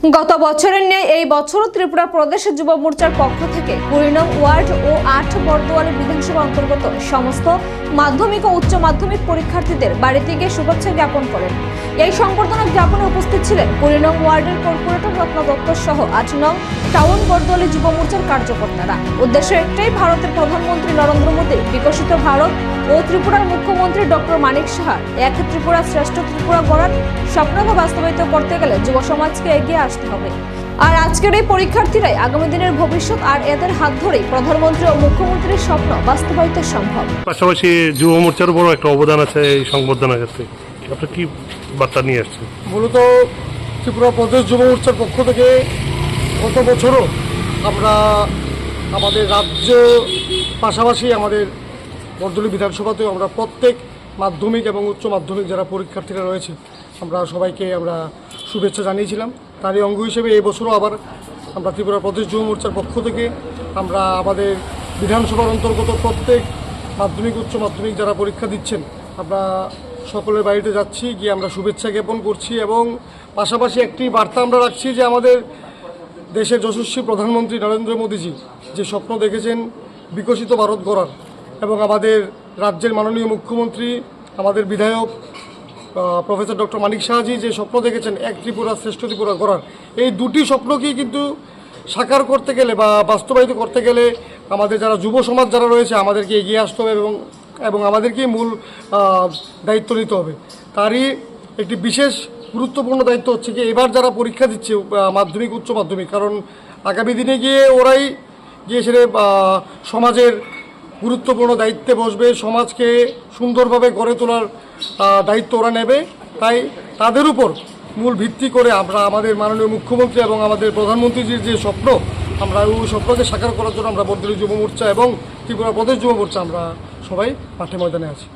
গত বছরের ন্যায় এই বছরও ত্রিপুরা প্রদেশ যুব মোর্চার পক্ষ থেকে কুড়ি ওয়ার্ড ও আট বর্দোয়ালি বিধানসভা অন্তর্গত সমস্ত মাধ্যমিক ও উচ্চ মাধ্যমিক পরীক্ষার্থীদের বাড়িতে গিয়ে শুভেচ্ছা জ্ঞাপন করেন। এই সংবর্ধনা জ্ঞাপনে উপস্থিত ছিলেন কুড়ি ওয়ার্ডের কর্পোরেটর রত্ন দত্ত সহ আট নং টাউন বর্দোয়ালি যুব মোর্চার কার্যকর্তারা। উদ্দেশ্য একটাই, ভারতের প্রধানমন্ত্রী নরেন্দ্র বিকশিত ভারত ও ত্রিপুরার মুখ্যমন্ত্রী ডক্টর মানিক সাহা। এক ত্রিপুরা শ্রেষ্ঠ ত্রিপুরা গড়ার স্বপ্নকে বাস্তবায়িত করতে গেলে যুব সমাজকে এগিয়ে আসতে হবে। আর আজকের এই পরীক্ষার্থীরাই আগামী দিনের ভবিষ্যৎ আর এদের হাত ধরেই প্রধানমন্ত্রী ও মুখ্যমন্ত্রীর স্বপ্ন বাস্তবায়িত সম্ভব। পাশাপাশি যুব মোর্চার বড় একটা অবদান আছে এই সংবর্ধনার ক্ষেত্রে। আপনি কি বার্তা নিয়ে আসছেন? মূলত ত্রিপুরা প্রদেশ যুব মোর্চার পক্ষ থেকে গত বছরও আমরা আমাদের রাজ্য, পাশাপাশি আমাদের বর্দলী বিধানসভাতেও আমরা প্রত্যেক মাধ্যমিক এবং উচ্চ মাধ্যমিক যারা পরীক্ষার্থীরা রয়েছে, আমরা সবাইকে আমরা শুভেচ্ছা জানিয়েছিলাম। তারই অঙ্গ হিসেবে এই বছরও আবার আমরা ত্রিপুরা প্রদেশ যুব মোর্চার পক্ষ থেকে আমরা আমাদের বিধানসভার অন্তর্গত প্রত্যেক মাধ্যমিক, উচ্চ মাধ্যমিক যারা পরীক্ষা দিচ্ছেন, আমরা সকলের বাড়িতে যাচ্ছি, গিয়ে আমরা শুভেচ্ছা জ্ঞাপন করছি এবং পাশাপাশি একটি বার্তা আমরা রাখছি যে আমাদের দেশের যশস্বী প্রধানমন্ত্রী নরেন্দ্র মোদীজি যে স্বপ্ন দেখেছেন বিকশিত ভারত গড়ার এবং আমাদের রাজ্যের মাননীয় মুখ্যমন্ত্রী, আমাদের বিধায়ক প্রফেসর ডক্টর মানিক শাহজি যে স্বপ্ন দেখেছেন এক ত্রিপুরা শ্রেষ্ঠ ত্রিপুরা গড়ার। এই দুটি স্বপ্নকেই কিন্তু সাকার করতে গেলে বা বাস্তবায়িত করতে গেলে আমাদের যারা যুব সমাজ যারা রয়েছে আমাদেরকে এগিয়ে আসতে হবে এবং এবং আমাদেরকেই মূল দায়িত্ব নিতে হবে। তারই একটি বিশেষ গুরুত্বপূর্ণ দায়িত্ব হচ্ছে কি এবার যারা পরীক্ষা দিচ্ছে মাধ্যমিক, উচ্চ মাধ্যমিক। কারণ আগামী দিনে গিয়ে ওরাই গিয়ে সেটা সমাজের গুরুত্বপূর্ণ দায়িত্বে বসবে, সমাজকে সুন্দরভাবে গড়ে তোলার দায়িত্ব ওরা নেবে। তাই তাদের উপর মূল ভিত্তি করে আমরা আমাদের মাননীয় মুখ্যমন্ত্রী এবং আমাদের প্রধানমন্ত্রীজির যে স্বপ্ন, আমরা ওই স্বপ্নকে সাকার করার জন্য আমরা বর্দলী যুব মোর্চা এবং ত্রিপুরা প্রদেশ যুব মোর্চা আমরা সবাই মাঠে ময়দানে আছি।